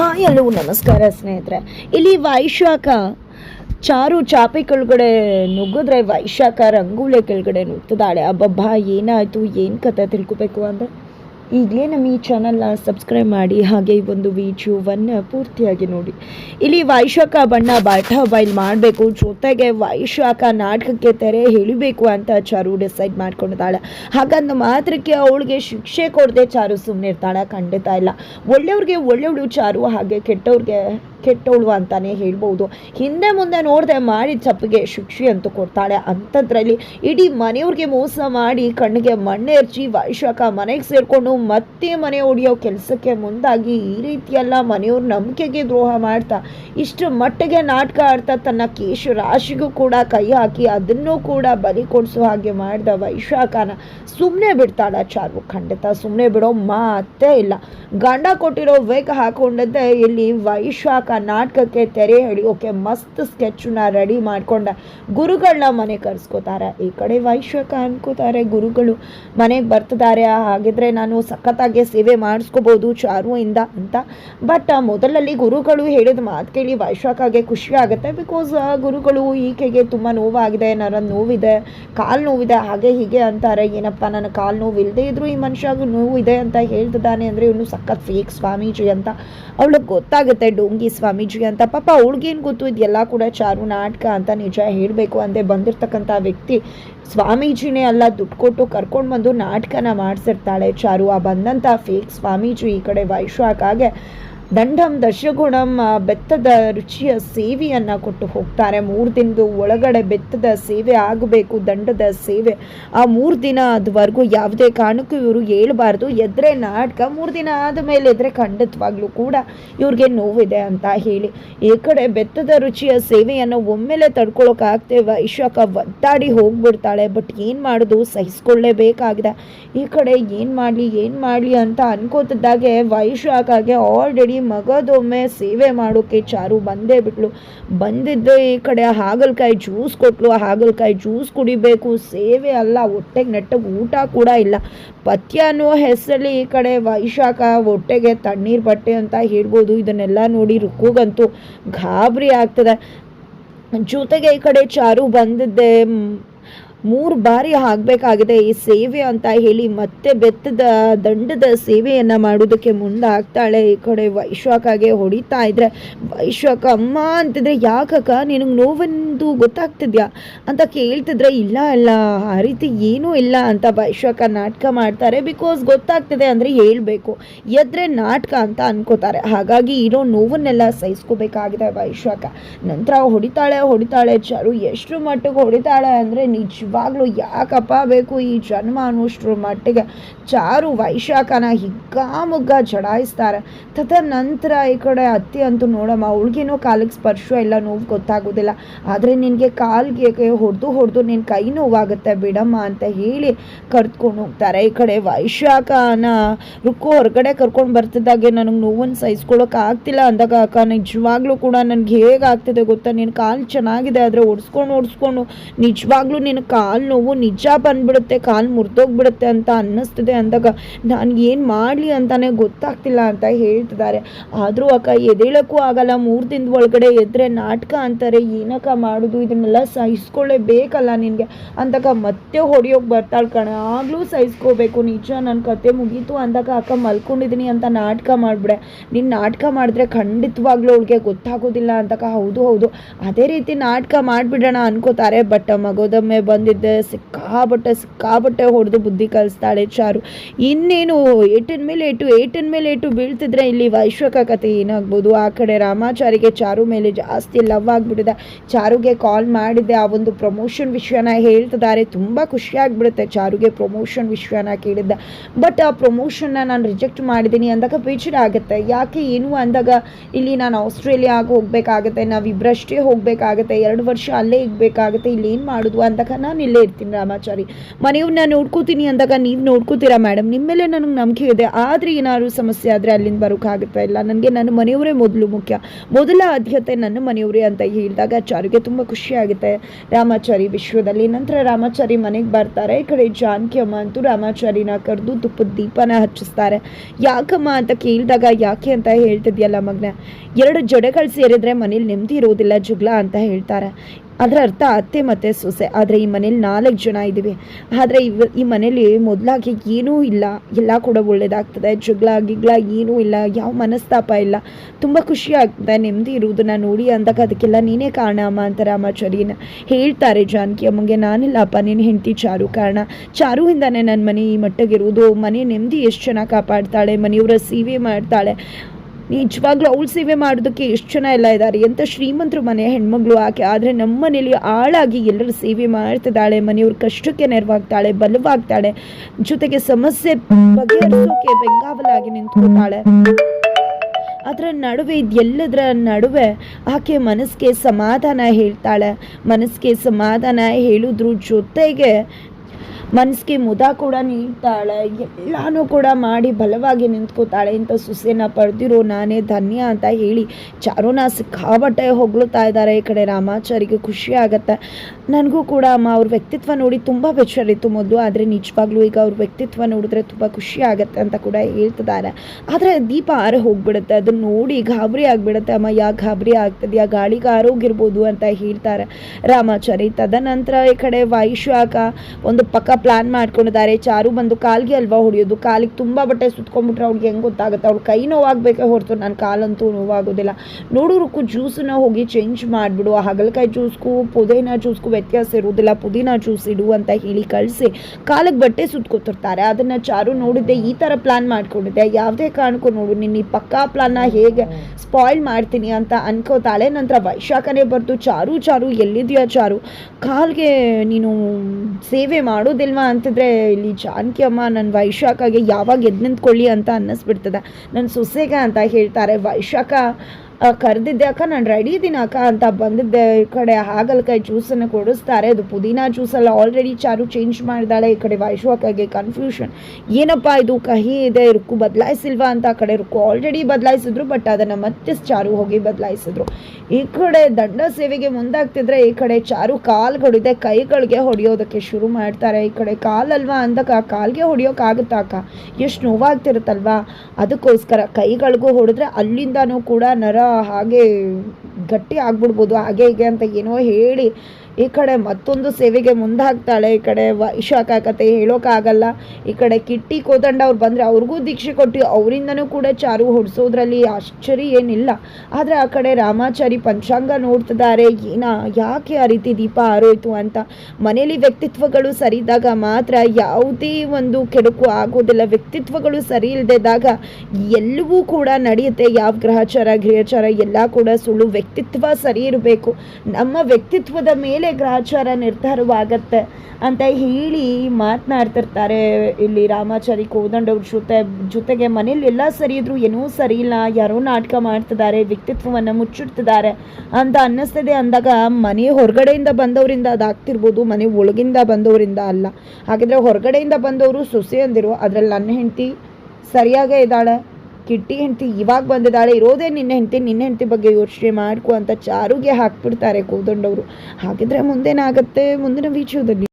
Hi hello ನಮಸ್ಕಾರ ಸ್ನೇಹಿತರೆ. ಇಲ್ಲಿ ವೈಶಾಖ, ಚಾರು ಚಾಪೆ ಕೆಳಗಡೆ ನುಗ್ಗಿದ್ರೆ ವೈಶಾಖ ರಂಗೋಲೆ ಕೆಳಗಡೆ ನುಗ್ತಿದ್ದಾಳೆ ಅಬ್ಬಬ್ಬಾ, ಏನಾಯಿತು? ಏನು ಕತೆ ತಿಳ್ಕೊಬೇಕು ಅಂದರೆ? ಈಗಲೇ ನಮ್ಮ ಈ ಚಾನಲ್ನ ಸಬ್ಸ್ಕ್ರೈಬ್ ಮಾಡಿ, ಹಾಗೆ ಈ ಒಂದು ವಿಡಿಯೋವನ್ನು ಪೂರ್ತಿಯಾಗಿ ನೋಡಿ. ಇಲ್ಲಿ ವೈಶಾಖ ಬಣ್ಣ ಬಾಟ ಬೈಲ್ ಮಾಡಬೇಕು, ಜೊತೆಗೆ ವೈಶಾಖ ನಾಟಕಕ್ಕೆ ತೆರೆ ಹೇಳಬೇಕು ಅಂತ ಚಾರು ಡಿಸೈಡ್ ಮಾಡ್ಕೊಂಡಿದ್ದಾಳೆ. ಹಾಗಂದ ಮಾತ್ರಕ್ಕೆ ಅವಳಿಗೆ ಶಿಕ್ಷೆ ಕೊಡದೆ ಚಾರು ಸುಮ್ಮನೆ ಇರ್ತಾಳೆ, ಖಂಡಿತ ಇಲ್ಲ. ಒಳ್ಳೆಯವ್ರಿಗೆ ಒಳ್ಳೆಯವಳು ಚಾರು, ಹಾಗೆ ಕೆಟ್ಟವ್ರಿಗೆ ಕೆಟ್ಟವಳು ಅಂತಾನೆ ಹೇಳ್ಬೋದು. ಹಿಂದೆ ಮುಂದೆ ನೋಡದೆ ಮಾಡಿ ತಪ್ಪಿಗೆ ಶಿಕ್ಷೆ ಅಂತ ಕೊಡ್ತಾಳೆ. ಅಂಥದ್ರಲ್ಲಿ ಇಡೀ ಮನೆಯವ್ರಿಗೆ ಮೋಸ ಮಾಡಿ, ಕಣ್ಣಿಗೆ ಮಣ್ಣೆರ್ಚಿ ವೈಶಾಖ ಮನೆಗೆ ಸೇರಿಕೊಂಡು ಮತ್ತೆ ಮನೆ ಒಡೆಯೋ ಕೆಲಸಕ್ಕೆ ಮುಂದಾಗಿ ಈ ರೀತಿಯೆಲ್ಲ ಮನೆಯವ್ರ ನಂಬಿಕೆಗೆ ದ್ರೋಹ ಮಾಡ್ತಾ, ಇಷ್ಟು ಮಟ್ಟಿಗೆ ನಾಟಕ ಆಡ್ತಾ ತನ್ನ ಕೇಶು ರಾಶಿಗೂ ಕೂಡ ಕೈ ಹಾಕಿ ಅದನ್ನು ಕೂಡ ಬಲಿ ಕೊಡಿಸೋ ಹಾಗೆ ಮಾಡಿದ ವೈಶಾಖನ ಸುಮ್ಮನೆ ಬಿಡ್ತಾಳ ಚಾರು ಖಂಡಿತ ಸುಮ್ಮನೆ ಬಿಡೋ ಮಾತೇ ಇಲ್ಲ. ಗಂಡ ಕೊಟ್ಟಿರೋ ವೇಗ ಹಾಕೊಂಡದ್ದೆ ಇಲ್ಲಿ ವೈಶಾಖ ನಾಟಕಕ್ಕೆ ತೆರೆ ಹಿಡಿಯೋಕೆ ಮಸ್ತ್ ಸ್ಕೆಚ್ನ ರೆಡಿ ಮಾಡ್ಕೊಂಡ ಗುರುಗಳನ್ನ ಮನೆ ಕರ್ಸ್ಕೋತಾರೆ. ಈ ಕಡೆ ವೈಶಾಖ ಅನ್ಕೋತಾರೆ ಗುರುಗಳು. ಮನೆಗೆ ಬರ್ತಿದ್ದಾರೆ ಹಾಗಿದ್ರೆ ನಾನು ಸಖತ್ತಾಗಿ ಸೇವೆ ಮಾಡಿಸ್ಕೋಬೋದು ಇಂದ ಅಂತ. ಬಟ್ ಮೊದಲಲ್ಲಿ ಗುರುಗಳು ಹೇಳಿದ ಮಾತು ಕೇಳಿ ವೈಶಾಖಗೆ ಖುಷಿ ಆಗುತ್ತೆ ಬಿಕಾಸ್ ಗುರುಗಳು ಈಕೆಗೆ ತುಂಬ ನೋವಾಗಿದೆ, ನರ ನೋವಿದೆ, ಕಾಲು ನೋವಿದೆ, ಹಾಗೆ ಹೀಗೆ ಅಂತಾರೆ. ಏನಪ್ಪ, ನನ್ನ ಕಾಲು ನೋವು ಇಲ್ಲದೆ ಇದ್ರು ಈ ಮನುಷ್ಯಗೂ ನೋವು ಇದೆ ಅಂತ ಹೇಳ್ತಿದ್ದಾನೆ ಅಂದರೆ ಇವನು ಸಖತ್ ಫೇಕ್ ಸ್ವಾಮೀಜಿ ಅಂತ ಅವಳಿಗೆ ಗೊತ್ತಾಗುತ್ತೆ, ಡೋಂಗಿ ಸ್ವಾಮೀಜಿ ಅಂತ. ಪಾಪ ಅವಳಿಗೇನು ಗೊತ್ತು? ಇದೆಲ್ಲ ಕೂಡ ಚಾರು ನಾಟಕ ಅಂತ ನಿಜ ಹೇಳಬೇಕು ಅಂದೆ ಬಂದಿರ್ತಕ್ಕಂಥ ವ್ಯಕ್ತಿ ಸ್ವಾಮೀಜಿನೇ ಅಲ್ಲ, ದುಡ್ಡು ಕೊಟ್ಟು ಕರ್ಕೊಂಡು ಬಂದು ನಾಟಕನ ಮಾಡಿಸಿರ್ತಾಳೆ ಚಾರು. ಆ ಬಂದಂಥ ಫೇಕ್ ಸ್ವಾಮೀಜಿ ಈ ಕಡೆ ವೈಶ್ವಾಕಾಗೆ ದಂಡಂ ದಶಗುಣಂ ಬೆತ್ತದ ರುಚಿಯ ಸೇವೆಯನ್ನು ಕೊಟ್ಟು ಹೋಗ್ತಾರೆ. ಮೂರು ದಿನದ ಒಳಗಡೆ ಬೆತ್ತದ ಸೇವೆ ಆಗಬೇಕು, ದಂಡದ ಸೇವೆ. ಆ ಮೂರು ದಿನ ಅದುವರೆಗೂ ಯಾವುದೇ ಕಾರಣಕ್ಕೂ ಇವರು ಹೇಳ್ಬಾರ್ದು. ಎದ್ರೆ ನಾಟಕ, ಮೂರು ದಿನ ಆದಮೇಲೆ ಎದ್ರೆ ಖಂಡಿತವಾಗ್ಲೂ ಕೂಡ ಇವ್ರಿಗೆ ನೋವಿದೆ ಅಂತ ಹೇಳಿ. ಈ ಕಡೆ ಬೆತ್ತದ ರುಚಿಯ ಸೇವೆಯನ್ನು ಒಮ್ಮೆಲೆ ತಡ್ಕೊಳ್ಳೋಕ್ಕಾಗ್ತೇವ ಇಶಾಕ ಒದ್ದಾಡಿ ಹೋಗ್ಬಿಡ್ತಾಳೆ, ಬಟ್ ಏನು ಮಾಡೋದು? ಸಹಿಸ್ಕೊಳ್ಳೇಬೇಕಾಗಿದೆ. ಈ ಕಡೆ ಏನು ಮಾಡಲಿ ಏನು ಮಾಡಲಿ ಅಂತ ಅನ್ಕೋತಿದ್ದಾಗೆ ವೈಶಾಖಗೆ ಆಲ್ರೆಡಿ ಮಗದೊಮ್ಮೆ ಸೇವೆ ಮಾಡೋಕೆ ಚಾರು ಬಂದೇ ಬಿಟ್ಲು. ಬಂದಿದ್ದೆ ಈ ಕಡೆ ಹಾಗಲಕಾಯಿ ಜ್ಯೂಸ್ ಕೊಟ್ಲು. ಆ ಹಾಗಲಕಾಯಿ ಜ್ಯೂಸ್ ಕುಡಿಬೇಕು. ಸೇವೆ ಅಲ್ಲ, ಹೊಟ್ಟೆಗೆ ನೆಟ್ಟಗೆ ಊಟ ಕೂಡ ಇಲ್ಲ. ಪಥ್ಯ ಅನ್ನೋ ಹೆಸರಲ್ಲಿ ಈ ಕಡೆ ವೈಶಾಖ ಹೊಟ್ಟೆಗೆ ತಣ್ಣೀರು ಬಟ್ಟೆ ಅಂತ ಹೇಳ್ಬೋದು. ಇದನ್ನೆಲ್ಲ ನೋಡಿ ರುಕ್ಕುಗಂತೂ ಗಾಬರಿ ಆಗ್ತದೆ. ಜೊತೆಗೆ ಈ ಕಡೆ ಚಾರು ಬಂದಿದ್ದೆ. ಮೂರು ಬಾರಿ ಆಗಬೇಕಾಗಿದೆ ಈ ಸೇವೆ ಅಂತ ಹೇಳಿ ಮತ್ತೆ ಬೆತ್ತದ ದಂಡದ ಸೇವೆಯನ್ನು ಮಾಡೋದಕ್ಕೆ ಮುಂದಾಗ್ತಾಳೆ. ಈ ಕಡೆ ವೈಶ್ವಾಕಾಗೆ ಹೊಡಿತಾ ಇದ್ರೆ ವೈಶ್ವಾಕ ಅಮ್ಮ ಅಂತಿದ್ರೆ, ಯಾಕಕ್ಕ ನಿನಗೆ ನೋವೆಂದು ಗೊತ್ತಾಗ್ತಿದ್ಯಾ? ಅಂತ ಕೇಳ್ತಿದ್ರೆ, ಇಲ್ಲ ಇಲ್ಲ, ಆ ರೀತಿ ಏನೂ ಇಲ್ಲ ಅಂತ ವೈಶ್ವಾಕ ನಾಟಕ ಮಾಡ್ತಾರೆ. ಬಿಕಾಸ್ ಗೊತ್ತಾಗ್ತಿದೆ ಅಂದರೆ ಹೇಳಬೇಕು. ಎದ್ರೆ ನಾಟಕ ಅಂತ ಅನ್ಕೋತಾರೆ. ಹಾಗಾಗಿ ಇರೋ ನೋವನ್ನೆಲ್ಲ ಸಹಿಸ್ಕೋಬೇಕಾಗಿದೆ ವೈಶ್ವಾಕ ನಂತರ ಹೊಡಿತಾಳೆ ಹೊಡಿತಾಳೆ. ಚಾರು ಎಷ್ಟು ಮಟ್ಟಿಗೆ ಹೊಡಿತಾಳೆ ಅಂದರೆ ನಿಜವಾಗ್ಲೂ ಯಾಕಪ್ಪ ಬೇಕು ಈ ಜನ್ಮ ಅನ್ನೋಷ್ಟ್ರ ಮಟ್ಟಿಗೆ? ಚಾರು ವೈಶಾಖನ ಹಿಗ್ಗಾಮುಗ್ಗ ತದ ತದನಂತರ ಈ ಕಡೆ ಅತ್ತಿ ಅಂತೂ ನೋಡಮ್ಮ ಅವಳಿಗೇನೋ ಕಾಲಿಗೆ ಸ್ಪರ್ಶ ಇಲ್ಲ, ನೋವು ಗೊತ್ತಾಗೋದಿಲ್ಲ. ಆದರೆ ನಿನಗೆ ಕಾಲಿಗೆ ಹೊಡೆದು ಹೊಡೆದು ನಿನ್ನ ಕೈ ನೋವಾಗುತ್ತೆ, ಬಿಡಮ್ಮ ಅಂತ ಹೇಳಿ ಕರ್ತ್ಕೊಂಡು ಹೋಗ್ತಾರೆ. ಈ ಕಡೆ ವೈಶಾಖನ ರುಕ್ಕು ಹೊರಗಡೆ ಕರ್ಕೊಂಡು ಬರ್ತಿದ್ದಾಗೆ ನನಗೆ ನೋವನ್ನು ಸಹಿಸ್ಕೊಳ್ಳೋಕೆ ಆಗ್ತಿಲ್ಲ ಅಂದಾಗ, ಅಕ್ಕ, ನಿಜವಾಗ್ಲೂ ಕೂಡ ನನಗೆ ಹೇಗೆ ಆಗ್ತಿದೆ ಗೊತ್ತಾ? ನಿನ್ನ ಕಾಲು ಚೆನ್ನಾಗಿದೆ, ಆದರೆ ಓಡಿಸ್ಕೊಂಡು ಓಡಿಸ್ಕೊಂಡು ನಿಜವಾಗ್ಲೂ ನಿನ್ನ ಕಾಲು ನೋವು ನಿಜ ಬಂದ್ಬಿಡುತ್ತೆ, ಕಾಲು ಮುರಿದೋಗ್ಬಿಡುತ್ತೆ ಅಂತ ಅನ್ನಿಸ್ತಿದೆ ಅಂದಾಗ ನಾನು ಏನು ಮಾಡಲಿ ಅಂತಾನೆ ಗೊತ್ತಾಗ್ತಿಲ್ಲ ಅಂತ ಹೇಳ್ತಿದ್ದಾರೆ. ಆದರೂ ಅಕ್ಕ ಎದೇಳಕ್ಕೂ ಆಗಲ್ಲ, ಮೂರು ದಿನದ ಒಳಗಡೆ ಎದ್ರೆ ನಾಟಕ ಅಂತಾರೆ, ಏನಕ್ಕ ಮಾಡೋದು, ಇದನ್ನೆಲ್ಲ ಸಹಿಸ್ಕೊಳ್ಳೇಬೇಕಲ್ಲ ನಿನಗೆ? ಅಂದಾಗ ಮತ್ತೆ ಹೊಡಿಯೋಕೆ ಬರ್ತಾಳೆ ಕಣ, ಆಗಲೂ ಸಹಿಸ್ಕೋಬೇಕು, ನಿಜ ನನ್ನ ಕತೆ ಮುಗೀತು ಅಂದಾಗ ಅಕ್ಕ ಮಲ್ಕೊಂಡಿದ್ದೀನಿ ಅಂತ ನಾಟಕ ಮಾಡಿಬಿಡೆ. ನೀನು ನಾಟಕ ಮಾಡಿದ್ರೆ ಖಂಡಿತವಾಗ್ಲೂ ಅವಳಿಗೆ ಗೊತ್ತಾಗೋದಿಲ್ಲ ಅಂತಕ ಹೌದು ಹೌದು, ಅದೇ ರೀತಿ ನಾಟಕ ಮಾಡಿಬಿಡೋಣ ಅನ್ಕೋತಾರೆ ಬಟ್ ಮಗೋದೊಮ್ಮೆ ಬಂದಿದ್ದೆ ಸಿಕ್ಕಾಬಟ್ಟೆ ಸಿಕ್ಕಾಬಟ್ಟೆ ಹೊಡೆದು ಬುದ್ಧಿ ಕಲಿಸ್ತಾಳೆ ಚಾರು. ಇನ್ನೇನು, ಏಟಿನ ಮೇಲೆ ಏಟು, ಏಟಿನ ಮೇಲೆ ಏಟು ಬೀಳ್ತಿದ್ರೆ ಇಲ್ಲಿ ವೈಶ್ವಕ ಕತೆ ಏನಾಗ್ಬೋದು? ಆ ಕಡೆ ರಾಮಾಚಾರಿಗೆ ಚಾರು ಮೇಲೆ ಜಾಸ್ತಿ ಲವ್ ಆಗಿಬಿಟ್ಟಿದೆ. ಚಾರುಗೆ ಕಾಲ್ ಮಾಡಿದೆ ಆ ಒಂದು ಪ್ರಮೋಷನ್ ವಿಷಯನ ಹೇಳ್ತಿದ್ದಾರೆ. ತುಂಬ ಖುಷಿಯಾಗ್ಬಿಡುತ್ತೆ ಚಾರುಗೆ ಪ್ರಮೋಷನ್ ವಿಷಯನ ಕೇಳಿದ್ದೆ. ಬಟ್ ಆ ಪ್ರಮೋಷನ್ನ ನಾನು ರಿಜೆಕ್ಟ್ ಮಾಡಿದ್ದೀನಿ. ಅಂದಾಗ ಬೇಜಾರು ಆಗುತ್ತೆ. ಯಾಕೆ ಏನು ಅಂದಾಗ ಇಲ್ಲಿ ನಾನು ಆಸ್ಟ್ರೇಲಿಯಾಗೆ ಹೋಗಬೇಕಾಗತ್ತೆ ನಾವಿಬ್ಬರಷ್ಟೇ ಹೋಗಬೇಕಾಗತ್ತೆ, ಎರಡು ವರ್ಷ ಅಲ್ಲೇ ಇರಬೇಕಾಗತ್ತೆ, ಇಲ್ಲಿ ಏನು ಮಾಡೋದು ಅಂದಾಗ ನಾನು ನಾನು ಇಲ್ಲೇ ಇರ್ತೀನಿ ರಾಮಾಚಾರಿ. ಮನೆಯವ್ರನ್ನ ನೋಡ್ಕೋತೀನಿ ಅಂದಾಗ ನೀವು ನೋಡ್ಕೋತೀರಾ ಮೇಡಮ್ ನಿಮ್ಮ ಮೇಲೆ ನನಗೆ ನಂಬಿಕೆ ಇದೆ. ಆದರೆ ಏನಾದ್ರು ಸಮಸ್ಯೆ ಆದರೆ ಅಲ್ಲಿಂದ ಬರೋಕ್ಕಾಗುತ್ತಾ ಇಲ್ಲ? ನನಗೆ ನನ್ನ ಮನೆಯವರೇ ಮೊದಲು ಮುಖ್ಯ. ಮೊದಲ ಆದ್ಯತೆ ನನ್ನ ಮನೆಯವರೇ ಅಂತ ಹೇಳಿದಾಗ ಚಾರುಗೆ ತುಂಬ ಖುಷಿ ಆಗುತ್ತೆ. ರಾಮಾಚಾರಿ ವಿಶ್ವದಲ್ಲಿ ನಂತರ ರಾಮಾಚಾರಿ ಮನೆಗೆ ಬರ್ತಾರೆ. ಈ ಕಡೆ ಜಾನಕಿ ಅಮ್ಮ ಅಂತೂ ರಾಮಾಚಾರಿನ ಕರೆದು ತುಪ್ಪದ ದೀಪನ ಹಚ್ಚಿಸ್ತಾರೆ. ಯಾಕಮ್ಮ ಅಂತ ಕೇಳಿದಾಗ ಯಾಕೆ ಅಂತ ಹೇಳ್ತಿದ್ಯಲ್ಲ ಮಗ್ನ? ಎರಡು ಜಡೆಗಳು ಸೇರಿದ್ರೆ ಮನೇಲಿ ನೆಮ್ಮದಿ ಇರೋದಿಲ್ಲ, ಜುಗ್ಲ ಅಂತ ಹೇಳ್ತಾರೆ. ಅದರ ಅರ್ಥ ಅತ್ತೆ ಮತ್ತು ಸೊಸೆ. ಆದರೆ ಈ ಮನೇಲಿ ನಾಲ್ಕು ಜನ ಇದ್ದೀವಿ. ಆದರೆ ಇವ ಈ ಮನೇಲಿ ಮೊದಲಾಗಿ ಏನೂ ಇಲ್ಲ. ಎಲ್ಲ ಕೂಡ ಒಳ್ಳೇದಾಗ್ತದೆ. ಜಗಳ, ಗಿಗ್ಳ ಏನೂ ಇಲ್ಲ. ಯಾವ ಮನಸ್ತಾಪ ಇಲ್ಲ. ತುಂಬ ಖುಷಿ ಆಗ್ತದೆ. ನೆಮ್ಮದಿ ಇರುವುದನ್ನು ನೋಡಿ ಅಂದಾಗ ಅದಕ್ಕೆಲ್ಲ ನೀನೇ ಕಾರಣ ಅಮ್ಮ ಅಂತ ರಾಮಾಚಾರ್ಯನ ಹೇಳ್ತಾರೆ ಜಾನಕಿ ನಾನಿಲ್ಲ ಅಪ್ಪ ನಿನ್ನ ಹೆಂಡತಿ ಚಾರು. ಕಾರಣ ಚಾರುವಿಂದಾನೆ ನನ್ನ ಮನೆ ಈ ಮಟ್ಟಗಿರುವುದು. ಮನೆ ನೆಮ್ಮದಿ ಎಷ್ಟು ಚೆನ್ನಾಗಿ ಕಾಪಾಡ್ತಾಳೆ, ಮನೆಯವರ ಸೇವೆ ಮಾಡ್ತಾಳೆ. ನಿಜವಾಗ್ಲೂ ಅವಳು ಸೇವೆ ಮಾಡೋದಕ್ಕೆ ಎಷ್ಟು ಜನ ಎಲ್ಲ ಇದ್ದಾರೆ ಎಂಥ ಶ್ರೀಮಂತರು ಮನೆ, ಹೆಣ್ಮಗಳು ಆಕೆ. ಆದರೆ ನಮ್ಮ ಮನೇಲಿ ಆಳಾಗಿ ಎಲ್ಲರೂ ಸೇವೆ ಮಾಡ್ತಿದ್ದಾಳೆ. ಮನೆಯವ್ರ ಕಷ್ಟಕ್ಕೆ ನೆರವಾಗ್ತಾಳೆ, ಬಲವಾಗ್ತಾಳೆ. ಜೊತೆಗೆ ಸಮಸ್ಯೆ ಬಗೆಹರಿಸೋಕೆ ಬೆಂಗಾವಲಾಗಿ ನಿಂತ್ಕೊತಾಳೆ ಅದರ ನಡುವೆ ಇದೆಲ್ಲದರ ನಡುವೆ ಆಕೆ ಮನಸ್ಸಿಗೆ ಸಮಾಧಾನ ಹೇಳ್ತಾಳೆ. ಮನಸ್ಸಿಗೆ ಸಮಾಧಾನ ಹೇಳಿದ್ರ ಜೊತೆಗೆ ಮನಸ್ಸಿಗೆ ಮುದ ಕೂಡ ನೀಡ್ತಾಳೆ ಎಲ್ಲಾನು ಕೂಡ ಮಾಡಿ ಬಲವಾಗಿ ನಿಂತ್ಕೋತಾಳೆ ಇಂಥ ಸೊಸೆನ ಪಡೆದಿರೋ ನಾನೇ ಧನ್ಯ ಅಂತ ಹೇಳಿ ಚಾರುನ ಸಿಕ್ಕಾಬಟ್ಟೆ ಹೊಗಳುತ್ತಾ ಇದ್ದಾರೆ. ಈ ಕಡೆ ರಾಮಾಚಾರಿಗೆ ಖುಷಿ ಆಗುತ್ತೆ. ನನಗೂ ಕೂಡ ಅಮ್ಮ, ಅವ್ರ ವ್ಯಕ್ತಿತ್ವ ನೋಡಿ ತುಂಬ ಬೆಚ್ಚರಿತ್ತು ಮೊದಲು. ಆದರೆ ನಿಜವಾಗ್ಲೂ ಈಗ ಅವ್ರ ವ್ಯಕ್ತಿತ್ವ ನೋಡಿದ್ರೆ ತುಂಬ ಖುಷಿ ಆಗುತ್ತೆ ಅಂತ ಕೂಡ ಹೇಳ್ತಿದ್ದಾರೆ. ಆದರೆ ದೀಪ ಆರೆ ಹೋಗ್ಬಿಡುತ್ತೆ. ಅದನ್ನು ನೋಡಿ ಗಾಬರಿ ಆಗಿಬಿಡುತ್ತೆ. ಅಮ್ಮ ಯಾಕೆ ಗಾಬರಿ ಆಗ್ತದೆಯಾ ಗಾಳಿಗೆ ಆರೋಗಿರ್ಬೋದು ಅಂತ ಹೇಳ್ತಾರೆ ರಾಮಾಚಾರಿ. ತದನಂತರ ಈ ಕಡೆ ವೈಶಾಖ ಒಂದು ಪಕ್ಕ ಪ್ಲಾನ್ ಮಾಡ್ಕೊಂಡಿದ್ದಾರೆ. ಚಾರು ಬಂದು ಕಾಲ್ಗೆ ಅಲ್ವಾ ಹೊಡೆಯೋದು? ಕಾಲಿಗೆ ತುಂಬ ಬಟ್ಟೆ ಸುತ್ಕೊಂಡ್ಬಿಟ್ರೆ ಅವ್ಳಿಗೆ ಹೆಂಗೆ ಗೊತ್ತಾಗುತ್ತೆ? ಅವ್ಳು ಕೈ ನೋವಾಗಬೇಕೇ ಹೊರತು. ನನ್ನ ಕಾಲಂತೂ ನೋವಾಗೋದಿಲ್ಲ. ನೋಡೋರಕ್ಕೂ ಜ್ಯೂಸನ್ನ ಹೋಗಿ ಚೇಂಜ್ ಮಾಡಿಬಿಡು. ಹಾಗಲಕಾಯಿ ಜ್ಯೂಸ್ಗೂ, ಪುದೀನ ಜ್ಯೂಸ್ಗೂ ವ್ಯತ್ಯಾಸ ಇರುವುದಿಲ್ಲ. ಪುದೀನ ಜ್ಯೂಸ್ ಇಡು ಅಂತ ಹೇಳಿ ಕಳಿಸಿ. ಕಾಲಿಗೆ ಬಟ್ಟೆ ಸುತ್ಕೊತಿರ್ತಾರೆ. ಅದನ್ನು ಚಾರು ನೋಡಿದ್ದೆ. ಈ ಥರ ಪ್ಲಾನ್ ಮಾಡ್ಕೊಂಡಿದ್ದೆ. ಯಾವುದೇ ಕಾರಣಕ್ಕೂ ನೋಡು, ನಿನ್ನ ಈ ಪಕ್ಕಾ ಪ್ಲಾನ್ನ ಹೇಗೆ ಸ್ಪಾಯ್ಲ್ ಮಾಡ್ತೀನಿ ಅಂತ ಅನ್ಕೋತಾಳೆ ನಂತರ ವೈಶಾಖನೇ ಬರ್ತು ಚಾರು ಚಾರು, ಎಲ್ಲಿದೆಯಾ ಚಾರು? ಕಾಲ್ಗೆ ನೀನು ಸೇವೆ ಮಾಡೋದಿಲ್ವಾ ಅಂತಿದ್ರೆ ಇಲ್ಲಿ ಜಾನಕಿ ಅಮ್ಮ ನನ್ನ ವೈಶಾಖಗೆ ಯಾವಾಗ ಎದ್ದು ನಿಂತ್ಕೊಳ್ಳಿ ಅಂತ ಅನ್ನಿಸ್ಬಿಡ್ತದೆ. ನನ್ನ ಸೊಸೆಗೆ ಅಂತ ಹೇಳ್ತಾರೆ, ವೈಶಾಖ ಕರೆದಿದ್ದೆ ಅಕ್ಕ, ನಾನು ರೆಡಿ ಇದ್ದೀನಿ ಅಕ್ಕ ಅಂತ ಬಂದಿದ್ದೆ ಈ ಕಡೆ. ಹಾಗಲಕಾಯಿ ಜ್ಯೂಸನ್ನು ಕೊಡಿಸ್ತಾರೆ. ಅದು ಪುದೀನ ಜ್ಯೂಸಲ್ಲ ಆಲ್ರೆಡಿ ಚಾರು ಚೇಂಜ್ ಮಾಡಿದಾಳೆ ಈ ಕಡೆ ವೈಶ್ವಕಾಗೆ ಕನ್ಫ್ಯೂಷನ್ ಏನಪ್ಪ ಇದು, ಕಹಿ ಇದೆ, ರುಕ್ಕು ಬದಲಾಯಿಸಿಲ್ವಾ ಅಂತ ಆ ಕಡೆ ರುಕ್ಕು ಆಲ್ರೆಡಿ ಬದಲಾಯಿಸಿದ್ರು ಬಟ್ ಅದನ್ನು ಮತ್ತೆ ಚಾರು ಹೋಗಿ ಬದಲಾಯಿಸಿದ್ರು. ಈ ಕಡೆ ದಂಡ ಸೇವೆಗೆ ಮುಂದಾಗ್ತಿದ್ರೆ ಈ ಕಡೆ ಚಾರು ಕಾಲುಗಳಿದೆ, ಕೈಗಳಿಗೆ ಹೊಡೆಯೋದಕ್ಕೆ ಶುರು ಮಾಡ್ತಾರೆ. ಈ ಕಡೆ ಕಾಲಲ್ವಾ ಆ ಹೊಡೆಯೋಕ್ಕಾಗುತ್ತಾ ಹೊಡಿಯೋಕ್ಕಾಗುತ್ತಾ ಅಕ್ಕ? ಎಷ್ಟು ನೋವಾಗ್ತಿರುತ್ತಲ್ವಾ? ಅದಕ್ಕೋಸ್ಕರ ಕೈಗಳಿಗೂ ಹೊಡೆದ್ರೆ ಅಲ್ಲಿಂದನೂ ಕೂಡ ನರ ಹಾಗೆ ಗಟ್ಟಿ ಆಗ್ಬಿಡ್ಬೋದು ಹಾಗೆ ಹೀಗೆ ಅಂತ ಏನೋ ಹೇಳಿ ಈ ಕಡೆ ಮತ್ತೊಂದು ಸೇವೆಗೆ ಮುಂದಾಗ್ತಾಳೆ, ಈ ಕಡೆ ವೈಶಾಖ ಕತೆ ಹೇಳೋಕ್ಕಾಗಲ್ಲ ಈ ಕಡೆ ಕಿಟ್ಟಿ ಕೋದಂಡ ಅವ್ರು ಬಂದರೆ ಅವ್ರಿಗೂ ದೀಕ್ಷೆ ಕೊಟ್ಟು ಅವರಿಂದನೂ ಕೂಡ ಚಾರು ಹೊಡಿಸೋದ್ರಲ್ಲಿ ಆಶ್ಚರ್ಯ ಏನಿಲ್ಲ. ಆದರೆ ಆ ಕಡೆ ರಾಮಾಚಾರಿ ಪಂಚಾಂಗ ನೋಡ್ತಿದ್ದಾರೆ. ಏನ, ಯಾಕೆ ಆ ರೀತಿ ದೀಪ ಆರೋಯಿತು ಅಂತ? ಮನೇಲಿ ವ್ಯಕ್ತಿತ್ವಗಳು ಸರಿದಾಗ ಮಾತ್ರ ಯಾವುದೇ ಒಂದು ಕೆಡುಕು ಆಗೋದಿಲ್ಲ. ವ್ಯಕ್ತಿತ್ವಗಳು ಸರಿ ಇಲ್ಲದಿದ್ದಾಗ ಎಲ್ಲವೂ ಕೂಡ ನಡೆಯುತ್ತೆ. ಯಾವ ಗ್ರಹಚಾರ, ಗೃಹಚಾರ, ಎಲ್ಲ ಕೂಡ ಸುಳ್ಳು. ವ್ಯಕ್ತಿತ್ವ ಸರಿ ಇರಬೇಕು. ನಮ್ಮ ವ್ಯಕ್ತಿತ್ವದ ಮೇಲೆ ಗ್ರಹಚಾರ ನಿರ್ಧಾರವಾಗತ್ತೆ ಅಂತ ಹೇಳಿ ಮಾತನಾಡ್ತಿರ್ತಾರೆ. ಇಲ್ಲಿ ರಾಮಾಚಾರಿ ಕೋದಂಡವ್ರ ಜೊತೆ, ಜೊತೆಗೆ ಮನೇಲಿ ಎಲ್ಲ ಸರಿ ಇದ್ರು ಏನೂ ಸರಿ ಇಲ್ಲ. ಯಾರೋ ನಾಟಕ ಮಾಡ್ತಿದ್ದಾರೆ, ವ್ಯಕ್ತಿತ್ವವನ್ನು ಮುಚ್ಚಿಡ್ತಿದ್ದಾರೆ ಅಂತ ಅನ್ನಿಸ್ತದೆ ಅಂದಾಗ ಮನೆ ಹೊರಗಡೆಯಿಂದ ಬಂದವರಿಂದ ಅದಾಗ್ತಿರ್ಬೋದು, ಮನೆ ಒಳಗಿಂದ ಬಂದವರಿಂದ ಅಲ್ಲ. ಹಾಗಿದ್ರೆ ಹೊರಗಡೆಯಿಂದ ಬಂದವರು ಸೊಸೆ ಅಂದಿರು, ಅದ್ರಲ್ಲಿ ನನ್ನ ಹೆಂಡತಿ ಸರಿಯಾಗೇ ಇದ್ದಾಳೆ. ಕಿಟ್ಟಿ ಹೆಂಡತಿ ಇವಾಗ ಬಂದಿದ್ದಾಳೆ, ಇರೋದೇ ನಿನ್ನ ಹೆಂಡತಿ ನಿನ್ನ ಹೆಂಡತಿ ಬಗ್ಗೆ ಯೋಚನೆ ಮಾಡ್ಕೊ ಅಂತ ಚಾರುಗೆ ಹಾಕ್ಬಿಡ್ತಾರೆ ಕೋದಂಡವರು. ಹಾಗಿದ್ರೆ ಮುಂದೇನಾಗತ್ತೆ? ಮುಂದಿನ ವಿಷಯದಲ್ಲಿ